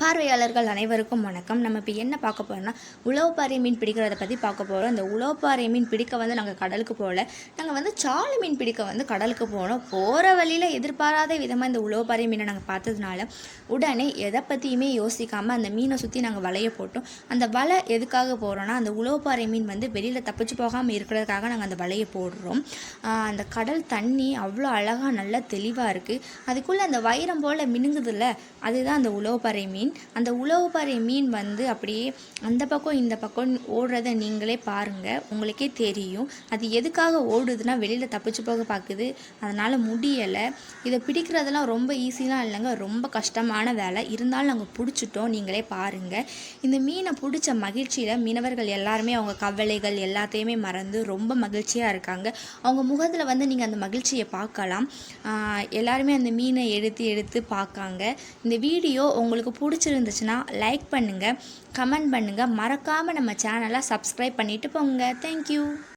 பார்வையாளர்கள் அனைவருக்கும் வணக்கம். நம்ம இப்போ என்ன பார்க்க போகிறோம்னா உழவுப்பாறை மீன் பிடிக்கிறத பற்றி பார்க்க போகிறோம் இந்த உழவுப்பாறை மீன் பிடிக்க வந்து நாங்கள் கடலுக்கு போகல. நாங்கள் வந்து சாலை மீன் பிடிக்க வந்து கடலுக்கு போனோம். போகிற வழியில் எதிர்பாராத விதமாக இந்த உழவுப்பாறை மீனை நாங்கள் பார்த்ததுனால உடனே எதை பற்றியுமே யோசிக்காமல் அந்த மீனை சுற்றி நாங்கள் வலையை போட்டோம். அந்த வலை எதுக்காக போகிறோன்னா அந்த உழவுப்பாறை மீன் வந்து வெளியில் தப்பிச்சு போகாமல் இருக்கிறதுக்காக நாங்கள் அந்த வலையை போடுறோம். அந்த கடல் தண்ணி அவ்வளோ அழகாக நல்லா தெளிவாக இருக்குது அதுக்குள்ளே அந்த வைரம் போல் மினுங்குதுல்ல அதுதான் அந்த உழவுப்பாறை மீன். மீன். அந்த உழவுப்பாறை மீன் வந்து அப்படியே அந்த பக்கம் இந்த பக்கம் ஓடுறத நீங்களே பாருங்கள் உங்களுக்கே தெரியும். அது எதுக்காக ஓடுதுன்னா வெளியில் தப்பிச்சு போக பார்க்குது. அதனால் முடியலை. இதை பிடிக்கிறதெல்லாம் ரொம்ப ஈஸிலாம் இல்லைங்க. ரொம்ப கஷ்டமான வேலை. இருந்தாலும் நாங்கள் பிடிச்சிட்டோம். நீங்களே பாருங்கள் இந்த மீனை பிடிச்ச மகிழ்ச்சியில் மீனவர்கள் எல்லாருமே அவங்க கவலைகள் எல்லாத்தையுமே மறந்து ரொம்ப மகிழ்ச்சியாக இருக்காங்க. அவங்க முகத்தில் வந்து நீங்கள் அந்த மகிழ்ச்சியை பார்க்கலாம். எல்லாருமே அந்த மீனை எடுத்து எடுத்து பார்க்காங்க. இந்த வீடியோ உங்களுக்கு பிடிச்ச பிடிச்சிருந்துச்சுன்னா லைக் பண்ணுங்கள் கமெண்ட் பண்ணுங்கள் மறக்காமல் நம்ம சேனலை சப்ஸ்கிரைப் பண்ணிவிட்டு போங்க. தேங்க்யூ